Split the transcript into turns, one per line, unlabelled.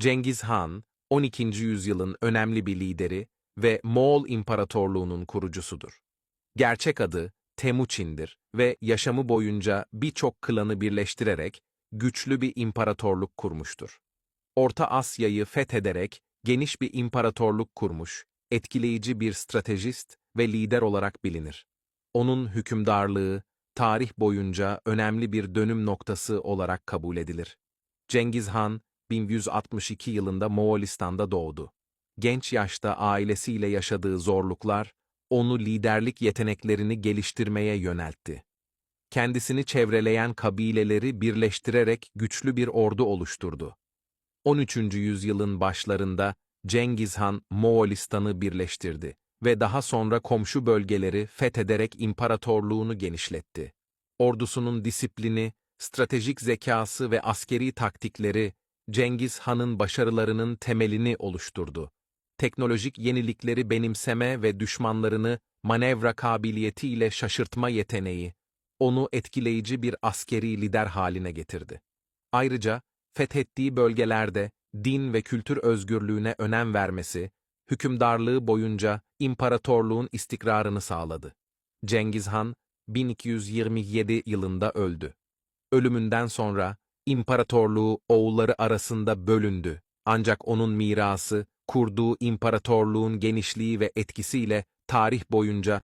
Cengiz Han, 12. yüzyılın önemli bir lideri ve Moğol İmparatorluğu'nun kurucusudur. Gerçek adı Temuçin'dir ve yaşamı boyunca birçok klanı birleştirerek güçlü bir imparatorluk kurmuştur. Orta Asya'yı fethederek geniş bir imparatorluk kurmuş, etkileyici bir stratejist ve lider olarak bilinir. Onun hükümdarlığı, tarih boyunca önemli bir dönüm noktası olarak kabul edilir. Cengiz Han, 1162 yılında Moğolistan'da doğdu. Genç yaşta ailesiyle yaşadığı zorluklar, onu liderlik yeteneklerini geliştirmeye yöneltti. Kendisini çevreleyen kabileleri birleştirerek güçlü bir ordu oluşturdu. 13. yüzyılın başlarında Cengiz Han Moğolistan'ı birleştirdi ve daha sonra komşu bölgeleri fethederek imparatorluğunu genişletti. Ordusunun disiplini, stratejik zekası ve askeri taktikleri Cengiz Han'ın başarılarının temelini oluşturdu. Teknolojik yenilikleri benimseme ve düşmanlarını manevra kabiliyetiyle şaşırtma yeteneği, onu etkileyici bir askeri lider haline getirdi. Ayrıca, fethettiği bölgelerde din ve kültür özgürlüğüne önem vermesi, hükümdarlığı boyunca imparatorluğun istikrarını sağladı. Cengiz Han, 1227 yılında öldü. Ölümünden sonra, imparatorluğu oğulları arasında bölündü. Ancak onun mirası, kurduğu imparatorluğun genişliği ve etkisiyle tarih boyunca